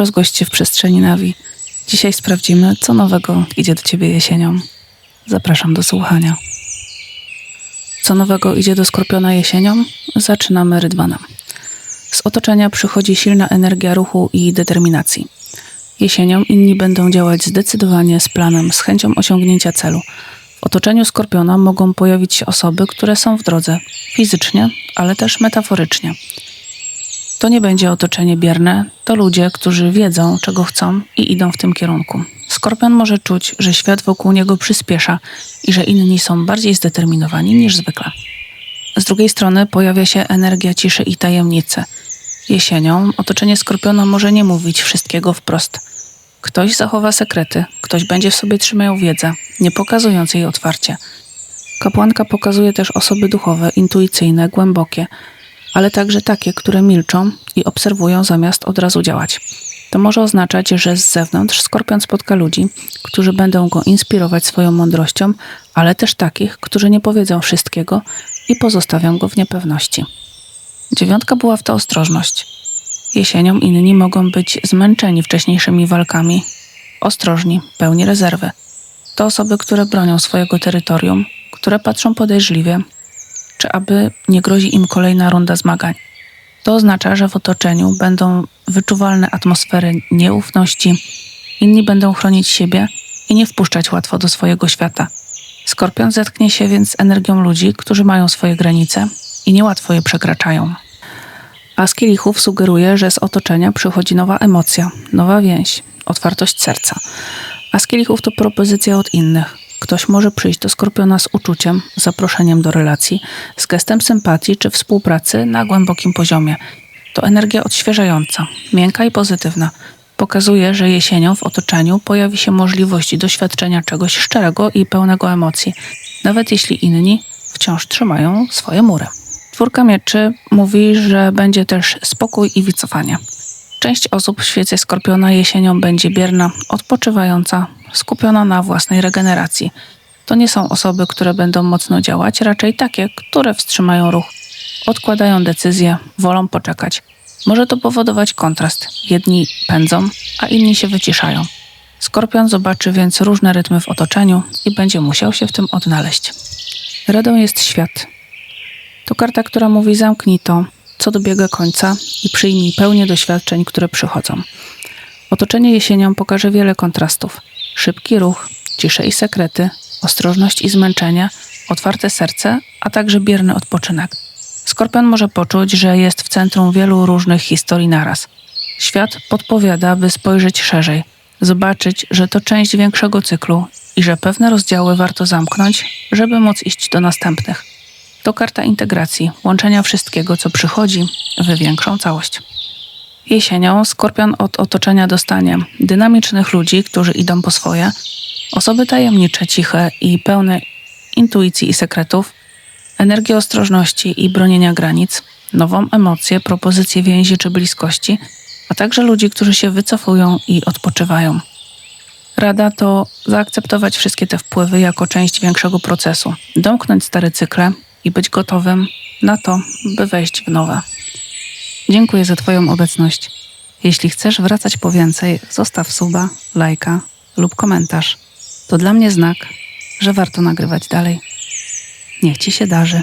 rozgość się w przestrzeni Nawi. Dzisiaj sprawdzimy, co nowego idzie do Ciebie jesienią. Zapraszam do słuchania. Co nowego idzie do Skorpiona jesienią? Zaczynamy rydwanem. Z otoczenia przychodzi silna energia ruchu i determinacji. Jesienią inni będą działać zdecydowanie, z planem, z chęcią osiągnięcia celu. W otoczeniu Skorpiona mogą pojawić się osoby, które są w drodze, fizycznie, ale też metaforycznie. To nie będzie otoczenie bierne, to ludzie, którzy wiedzą, czego chcą i idą w tym kierunku. Skorpion może czuć, że świat wokół niego przyspiesza i że inni są bardziej zdeterminowani niż zwykle. Z drugiej strony pojawia się energia ciszy i tajemnicy. Jesienią otoczenie skorpiona może nie mówić wszystkiego wprost. Ktoś zachowa sekrety, ktoś będzie w sobie trzymał wiedzę, nie pokazując jej otwarcie. Kapłanka pokazuje też osoby duchowe, intuicyjne, głębokie, ale także takie, które milczą i obserwują zamiast od razu działać. To może oznaczać, że z zewnątrz skorpion spotka ludzi, którzy będą go inspirować swoją mądrością, ale też takich, którzy nie powiedzą wszystkiego i pozostawią go w niepewności. Dziewiątka była w to ostrożność. Jesienią inni mogą być zmęczeni wcześniejszymi walkami, ostrożni, pełni rezerwy. To osoby, które bronią swojego terytorium, które patrzą podejrzliwie, czy aby nie grozi im kolejna runda zmagań. To oznacza, że w otoczeniu będą wyczuwalne atmosfery nieufności, inni będą chronić siebie i nie wpuszczać łatwo do swojego świata. Skorpion zetknie się więc z energią ludzi, którzy mają swoje granice i niełatwo je przekraczają. A z kielichów sugeruje, że z otoczenia przychodzi nowa emocja, nowa więź, otwartość serca. A z kielichów to propozycja od innych. Ktoś może przyjść do skorpiona z uczuciem, zaproszeniem do relacji, z gestem sympatii czy współpracy na głębokim poziomie. To energia odświeżająca, miękka i pozytywna. Pokazuje, że jesienią w otoczeniu pojawi się możliwość doświadczenia czegoś szczerego i pełnego emocji, nawet jeśli inni wciąż trzymają swoje mury. Czwórka mieczy mówi, że będzie też spokój i wycofanie. Część osób w świecie skorpiona jesienią będzie bierna, odpoczywająca, skupiona na własnej regeneracji. To nie są osoby, które będą mocno działać, raczej takie, które wstrzymają ruch, odkładają decyzje, wolą poczekać. Może to powodować kontrast. Jedni pędzą, a inni się wyciszają. Skorpion zobaczy więc różne rytmy w otoczeniu i będzie musiał się w tym odnaleźć. Radą jest świat. To karta, która mówi zamknij to, co dobiega końca i przyjmij pełnię doświadczeń, które przychodzą. Otoczenie jesienią pokaże wiele kontrastów. Szybki ruch, cisze i sekrety, ostrożność i zmęczenie, otwarte serce, a także bierny odpoczynek. Skorpion może poczuć, że jest w centrum wielu różnych historii naraz. Świat podpowiada, by spojrzeć szerzej, zobaczyć, że to część większego cyklu i że pewne rozdziały warto zamknąć, żeby móc iść do następnych. To karta integracji, łączenia wszystkiego, co przychodzi, w większą całość. Jesienią skorpion od otoczenia dostanie dynamicznych ludzi, którzy idą po swoje, osoby tajemnicze, ciche i pełne intuicji i sekretów, energię ostrożności i bronienia granic, nową emocję, propozycję więzi czy bliskości, a także ludzi, którzy się wycofują i odpoczywają. Rada to zaakceptować wszystkie te wpływy jako część większego procesu, domknąć stare cykle i być gotowym na to, by wejść w nowe. Dziękuję za Twoją obecność. Jeśli chcesz wracać po więcej, zostaw suba, lajka lub komentarz. To dla mnie znak, że warto nagrywać dalej. Niech Ci się darzy.